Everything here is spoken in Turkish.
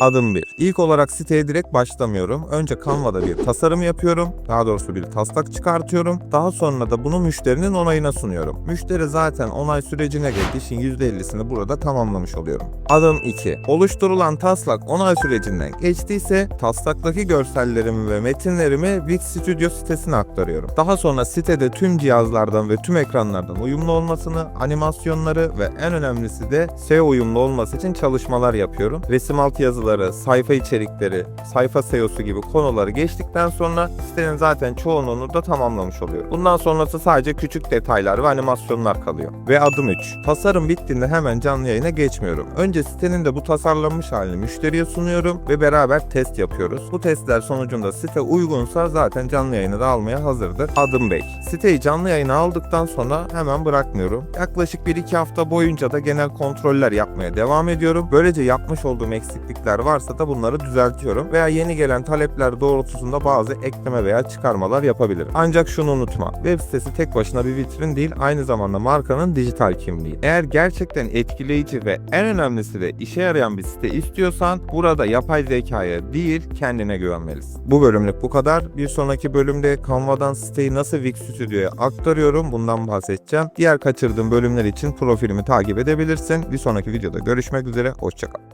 Adım 1. İlk olarak siteye direkt başlamıyorum. Önce Canva'da bir tasarım yapıyorum. Daha doğrusu bir taslak çıkartıyorum. Daha sonra da bunu müşterinin onayına sunuyorum. Müşteri zaten onay sürecine geldi. İşin %50'sini burada tamamlamış oluyorum. Adım 2. Oluşturulan taslak onay sürecinden geçtiyse taslaktaki görsellerimi ve metinlerimi Wix Studio sitesine aktarıyorum. Daha sonra sitede tüm cihazlardan ve tüm ekranlardan uyumlu olmasını, animasyonları ve en önemlisi de SEO uyumlu olması için çalışmalar yapıyorum. Resim alt yazıları, sayfa içerikleri, sayfa SEO'su gibi konuları geçtikten sonra sitenin zaten çoğunluğunu da tamamlamış oluyorum. Bundan sonrası sadece küçük detaylar ve animasyonlar kalıyor. Ve adım 3. Tasarım bittiğinde hemen canlı yayına geçmiyorum. Önce sitenin de bu tasarlanmış halini müşteriye sunuyorum ve beraber test yapıyoruz. Bu testler sonucunda site uygunsa zaten canlı yayını da almaya hazırdır. Adım 5. Siteyi canlı yayına aldıktan sonra hemen bırakmıyorum. Yaklaşık 1-2 hafta boyunca da genel kontroller yapmaya devam ediyorum. Böylece yapmış olduğum eksiklikler varsa da bunları düzeltiyorum veya yeni gelen talepler doğrultusunda bazı ekleme veya çıkarmalar yapabilirim. Ancak şunu unutma. Web sitesi tek başına bir vitrin değil, aynı zamanda markanın dijital kimliği. Eğer gerçekten etkileyici ve en önemlisi de işe yarayan bir site istiyorsan burada yapay zekaya değil kendine güvenmelisin. Bu bölümlük bu kadar. Bir sonraki bölümde Canva'dan siteyi nasıl Wix Studio'ya aktarıyorum bundan bahsedeceğim. Diğer kaçırdığım bölümler için profilimi takip edebilirsin. Bir sonraki videoda görüşmek üzere. Hoşçakal.